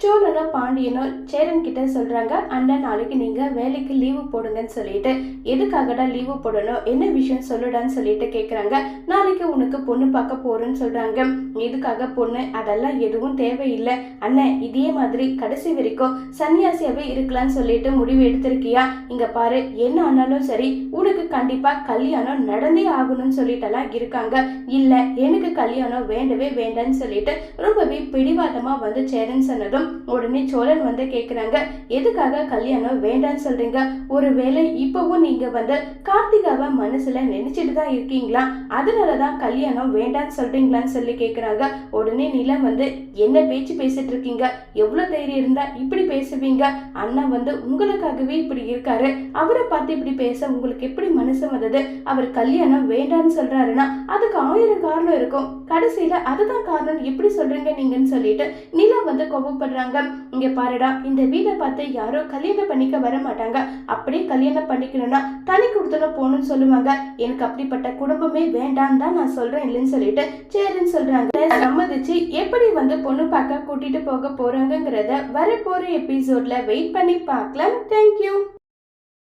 சோழனோ பாண்டியனோ சேரன் கிட்ட சொல்றாங்க அண்ணன் நாளைக்கு நீங்க வேலைக்கு லீவு போடுங்கன்னு சொல்லிட்டு. எதுக்காகடா லீவு போடணும்? என்ன விஷயம் சொல்லுடான்னு சொல்லிட்டு கேக்குறாங்க. நாளைக்கு உனக்கு பொண்ணு பார்க்க போறேன்னு சொல்றாங்க. எதுக்காக பொண்ணு? அதெல்லாம் எதுவும் தேவையில்லை. அண்ணன் இதே மாதிரி கடைசி வரைக்கும் சன்னியாசியாவே இருக்கலாம்னு சொல்லிட்டு முடிவு எடுத்திருக்கியா? இங்க பாரு என்ன ஆனாலும் சரி உனக்கு கண்டிப்பா கல்யாணம் நடந்தே ஆகணும்னு சொல்லிட்டெல்லாம் இருக்காங்க. இல்ல எனக்கு கல்யாணம் வேண்டவே வேண்டாம்னு சொல்லிட்டு ரொம்பவே பிடிவாதமா வந்து சேரன் சொன்னதும் உடனே சோழன் வந்து கேட்குறாங்க எதுக்காக கல்யாணம் வேண்டாம்னு சொல்றீங்க? ஒருவேளை இப்பவும் நீங்க வந்து கார்த்திகாவை மனசுல நினைச்சிட்டு தான் இருக்கீங்களா? அதனாலதான் கல்யாணம் வேண்டாம்னு சொல்றீங்களான்னு சொல்லி கேட்குறாங்க உடனே நிலம் வந்து என்ன பேச்சு பேசிட்டு இருக்கீங்க? எவ்வளோ தைரியம் இருந்தா இப்படி பேசுவீங்க? அண்ணா வந்து உங்களுக்காகவே இப்படி இருக்காரு. அவரை பார்த்து இப்படி பேச உங்களுக்கு எப்படி மனசு வந்தது? அவர் கல்யாணம் வேண்டாம்னு சொல்றாருன்னா அதுக்கு ஆயிரம் காரணம் இருக்கும். கடைசியில அதுதான் காரணம். எப்படி சொல்றீங்க நீங்கன்னு சொல்லிட்டு நிலம் வந்து கோபப்படுறாங்க இங்க பாருடா இந்த வீடை பார்த்து யாரோ கல்யாணம் பண்ணிக்க வர மாட்டாங்க. அப்படியே கல்யாணம் பண்ணிக்கணும்னா தனி கொடுத்தன போகணும்னு சொல்லுவாங்க. எனக்கு அப்படிப்பட்ட குடும்பமே வேண்டாம் தான் நான் சொல்றேன் இல்லைன்னு சொல்லிட்டு சரின்னு சொல்றாங்க. சம்மதிச்சு எப்படி வந்து பொண்ணு பார்க்க கூட்டிட்டு போக போறாங்கங்கிறத வரப்போற எபிசோட்ல வெயிட் பண்ணி பார்க்கலாம். தேங்க்யூ